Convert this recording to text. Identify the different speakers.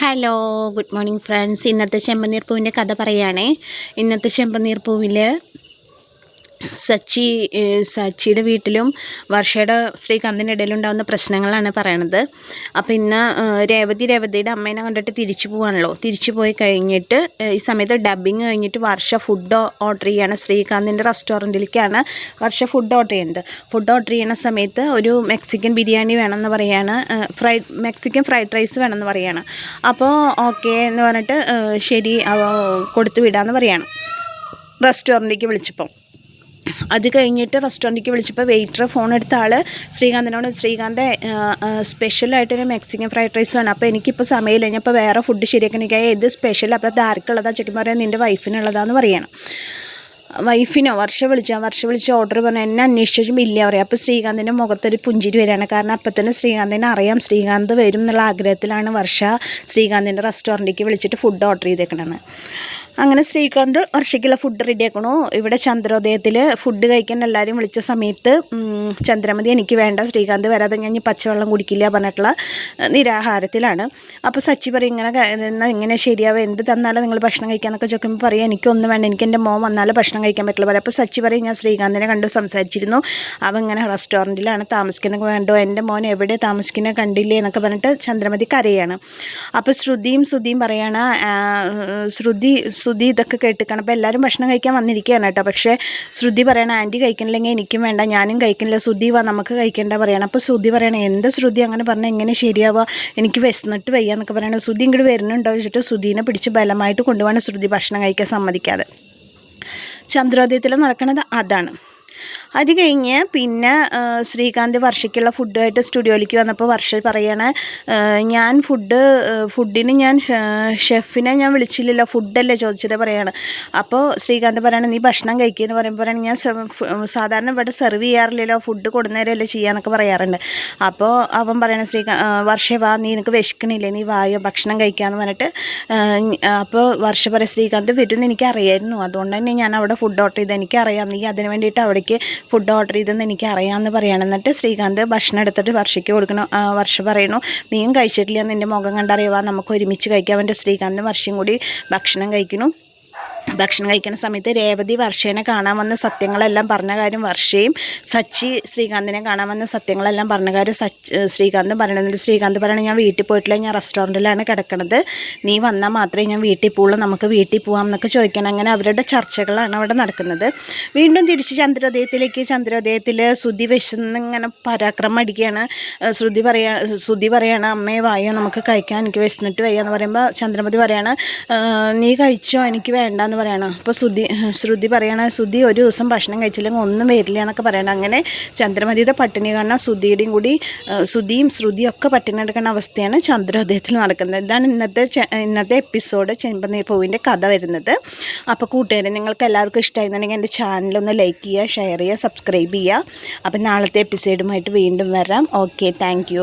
Speaker 1: Hello good morning friends ഇന്നത്തെ ചെമ്പനീർ പൂവിന്റെ കഥ പറയുകയാണേ. ഇന്നത്തെ ചെമ്പനീർ പൂവിൽ സച്ചി സച്ചിയുടെ വീട്ടിലും വർഷയുടെ ശ്രീകാന്തിന്റെ ഇടയിലുണ്ടാകുന്ന പ്രശ്നങ്ങളാണ് പറയണത്. അപ്പോൾ ഇന്ന് രേവതി രേവതിയുടെ അമ്മേനെ കണ്ടിട്ട് തിരിച്ചു പോവാണല്ലോ. തിരിച്ചു പോയി കഴിഞ്ഞിട്ട് ഈ സമയത്ത് ഡബ്ബിങ് കഴിഞ്ഞിട്ട് വർഷ ഫുഡ് ഓർഡർ ചെയ്യാണ്. ശ്രീകാന്തിന്റെ റെസ്റ്റോറന്റിലേക്കാണ് വർഷ ഫുഡ് ഓർഡർ ചെയ്യുന്നത്. ഫുഡ് ഓർഡർ ചെയ്യുന്ന സമയത്ത് ഒരു മെക്സിക്കൻ ബിരിയാണി വേണമെന്ന് പറയാണ്. ഫ്രൈഡ് മെക്സിക്കൻ ഫ്രൈഡ് റൈസ് വേണമെന്ന് പറയാണ്. അപ്പോൾ ഓക്കെ എന്ന് പറഞ്ഞിട്ട് ശരി കൊടുത്തു വിടാമെന്ന് പറയാണ്. റെസ്റ്റോറന്റിലേക്ക് വിളിച്ചപ്പം. അത് കഴിഞ്ഞിട്ട് റെസ്റ്റോറന്റിലേക്ക് വിളിച്ചപ്പോൾ വെയിറ്റർ ഫോൺ എടുത്ത ആൾ ശ്രീകാന്തിനോട് ശ്രീകാന്ത് സ്പെഷ്യലായിട്ടൊരു മെക്സിക്കൻ ഫ്രൈഡ് റൈസ് വേണം. അപ്പോൾ എനിക്കിപ്പോൾ സമയമില്ല. ഞാൻ ഇപ്പോൾ വേറെ ഫുഡ് ശരിയാക്കണം എനിക്ക് ഏത് സ്പെഷ്യൽ അപ്പോൾ അത് ആർക്കുള്ളതാണ് ചുറ്റും പറയാൻ നിന്റെ വൈഫിനുള്ളതാന്ന് പറയണം. വൈഫിനോ വർഷ വിളിച്ചാൽ വർഷ വിളിച്ച ഓർഡർ പറഞ്ഞു എന്നെ അന്വേഷിച്ചും ഇല്ല പറയാം. അപ്പോൾ ശ്രീകാന്തിന്റെ മുഖത്തൊരു പുഞ്ചിരി വരികയാണ്. കാരണം അപ്പം തന്നെ ശ്രീകാന്തിനെ അറിയാം. ശ്രീകാന്ത് വരും എന്നുള്ള ആഗ്രഹത്തിലാണ് വർഷ ശ്രീകാന്തിന്റെ റെസ്റ്റോറന്റിലേക്ക് വിളിച്ചിട്ട് ഫുഡ് ഓർഡർ ചെയ്തേക്കണമെന്ന് അങ്ങനെ ശ്രീകാന്ത് വർഷയ്ക്കുള്ള ഫുഡ് റെഡിയാക്കണു ഇവിടെ ചന്ദ്രോദയത്തിൽ ഫുഡ് കഴിക്കാൻ എല്ലാവരും വിളിച്ച സമയത്ത് ചന്ദ്രമതി എനിക്ക് വേണ്ട ശ്രീകാന്ത് വരാതെ ഞാൻ പച്ചവെള്ളം കുടിക്കില്ല പറഞ്ഞിട്ടുള്ള നിരാഹാരത്തിലാണ്. അപ്പോൾ സച്ചി പറയും ഇങ്ങനെ ഇങ്ങനെ ശരിയാവും എന്ത് തന്നാലും നിങ്ങൾ ഭക്ഷണം കഴിക്കാമെന്നൊക്കെ ചോദിക്കുമ്പോൾ പറയും എനിക്കൊന്നും വേണ്ട എനിക്ക് എന്റെ മോൻ വന്നാലും ഭക്ഷണം കഴിക്കാൻ പറ്റില്ല പറയും. അപ്പോൾ സച്ചി പറയും ഞാൻ ശ്രീകാന്തിനെ കണ്ട് സംസാരിച്ചിരുന്നു. അവൻ ഇങ്ങനെ റെസ്റ്റോറന്റിലാണ് താമസിക്കുന്നത്. വേണ്ടോ? എന്റെ മോൻ എവിടെ താമസിക്കുന്നത് കണ്ടില്ലേ? എന്നൊക്കെ പറഞ്ഞിട്ട് ചന്ദ്രമതി കരയാണ്. അപ്പോൾ ശ്രുതിയും ശ്രുതിയും പറയാണ് ശ്രുതി ശ്രുതി ഇതൊക്കെ കേട്ടിക്കണം. അപ്പോൾ എല്ലാവരും ഭക്ഷണം കഴിക്കാൻ വന്നിരിക്കുകയാണ് കേട്ടോ. പക്ഷേ ശ്രുതി പറയണ ആന്റി കഴിക്കണില്ലെങ്കിൽ എനിക്കും വേണ്ട ഞാനും കഴിക്കണില്ല. ശ്രുതി വാ നമുക്ക് കഴിക്കേണ്ട പറയണം. അപ്പോൾ ശ്രുതി പറയണം എന്ത് ശ്രുതി? അങ്ങനെ പറഞ്ഞാൽ എങ്ങനെ ശരിയാവുക എനിക്ക് വിശന്നിട്ട് വയ്യ എന്നൊക്കെ പറയണം. ശ്രുതി ഇങ്ങോട്ട് വരുന്നുണ്ടോ വെച്ചിട്ട് ശ്രുതിനെ പിടിച്ച് ബലമായിട്ട് കൊണ്ടുപോകണം ശ്രുതി ഭക്ഷണം കഴിക്കാൻ സമ്മതിക്കാതെ. ചന്ദ്രോദയത്തിൽ നടക്കുന്നത് അതാണ്. അത് കഴിഞ്ഞ് പിന്നെ ശ്രീകാന്ത് വർഷയ്ക്കുള്ള ഫുഡുമായിട്ട് സ്റ്റുഡിയോയിലേക്ക് വന്നപ്പോൾ വർഷ പറയാണ് ഞാൻ ഫുഡ് ഫുഡിന് ഞാൻ ഷെഫിനെ ഞാൻ വിളിച്ചില്ലല്ലോ ഫുഡല്ലേ ചോദിച്ചത് പറയാണ്. അപ്പോൾ ശ്രീകാന്ത് പറയാണ് നീ ഭക്ഷണം കഴിക്കുകയെന്ന് പറയുമ്പോൾ പറയണം ഞാൻ സാധാരണ ഇവിടെ സെർവ് ചെയ്യാറില്ലല്ലോ ഫുഡ് കൊടുന്നേരമല്ലേ ചെയ്യാന്നൊക്കെ പറയാറുണ്ട്. അപ്പോൾ അവൻ പറയണ ശ്രീകാ വർഷ വാ നീ എനിക്ക് വിശക്കണില്ലേ നീ വായോ ഭക്ഷണം കഴിക്കാമെന്ന് പറഞ്ഞിട്ട്. അപ്പോൾ വർഷ പറയാം ശ്രീകാന്ത് വരുമെന്ന് എനിക്കറിയായിരുന്നു അതുകൊണ്ട് തന്നെ ഞാൻ അവിടെ ഫുഡ് ഓർഡർ ചെയ്ത് എനിക്കറിയാം നീ അതിന് വേണ്ടിയിട്ട് അവിടേക്ക് ഫുഡ് ഓർഡർ ചെയ്തെന്ന് എനിക്ക് അറിയാമെന്ന് പറയണം. എന്നിട്ട് ശ്രീകാന്ത് ഭക്ഷണം എടുത്തിട്ട് വർഷയ്ക്ക് കൊടുക്കണം വർഷ പറയുന്നു നീയും കഴിച്ചിട്ടില്ല നിന്റെ മുഖം കണ്ടറിയുക നമുക്ക് ഒരുമിച്ച് കഴിക്കാൻ വേണ്ടി ശ്രീകാന്തും വർഷം കൂടി ഭക്ഷണം കഴിക്കുന്നു. ഭക്ഷണം കഴിക്കുന്ന സമയത്ത് രേവതി വർഷേനെ കാണാൻ വന്ന സത്യങ്ങളെല്ലാം പറഞ്ഞ കാര്യം വർഷയും സച്ചി ശ്രീകാന്തിനെ കാണാൻ വന്ന സത്യങ്ങളെല്ലാം പറഞ്ഞ കാര്യം സച്ച് ശ്രീകാന്തും പറയണത് ശ്രീകാന്ത് പറയണത് ഞാൻ വീട്ടിൽ പോയിട്ടില്ല ഞാൻ റെസ്റ്റോറന്റിലാണ് കിടക്കണത്. നീ വന്നാൽ മാത്രമേ ഞാൻ വീട്ടിൽ പോകുള്ളൂ നമുക്ക് വീട്ടിൽ പോകാം എന്നൊക്കെ ചോദിക്കണം. അങ്ങനെ അവരുടെ ചർച്ചകളാണ് അവിടെ നടക്കുന്നത്. വീണ്ടും തിരിച്ച് ചന്ദ്രോദയത്തിലേക്ക് ചന്ദ്രോദയത്തിൽ ശ്രുതി വിശന്ന് ഇങ്ങനെ പരാക്രമം അടിക്കുകയാണ്. ശ്രുതി പറയാ ശ്രുതി പറയാണ് അമ്മയെ വായോ നമുക്ക് കഴിക്കാൻ എനിക്ക് വിശന്നിട്ട് വയ്യ എന്ന് പറയുമ്പോൾ ചന്ദ്രമതി പറയാണ് നീ കഴിച്ചോ? എനിക്ക് വേണ്ട എന്ന് പറയണം? അപ്പോൾ ശ്രുതി ശ്രുതി പറയണ ശ്രുതി ഒരു ദിവസം ഭക്ഷണം കഴിച്ചില്ലെങ്കിൽ ഒന്നും വരില്ല എന്നൊക്കെ പറയണം. അങ്ങനെ ചന്ദ്രമതിയുടെ പട്ടിണി കാണുന്ന ശ്രുതിയുടെയും കൂടി ശ്രുതിയും ശ്രുതിയും ഒക്കെ പട്ടിണി എടുക്കുന്ന അവസ്ഥയാണ് ചന്ദ്രോദയത്തിൽ നടക്കുന്നത്. ഇതാണ് ഇന്നത്തെ ഇന്നത്തെ എപ്പിസോഡ് ചെമ്പനീർ പൂവിന്റെ കഥ വരുന്നത്. അപ്പോൾ കൂട്ടുകാരെ നിങ്ങൾക്ക് എല്ലാവർക്കും ഇഷ്ടമായിരുന്നുണ്ടെങ്കിൽ എന്റെ ചാനലൊന്ന് ലൈക്ക് ചെയ്യുക ഷെയർ ചെയ്യുക സബ്സ്ക്രൈബ് ചെയ്യുക. അപ്പോൾ നാളത്തെ എപ്പിസോഡുമായിട്ട് വീണ്ടും വരാം. Okay thank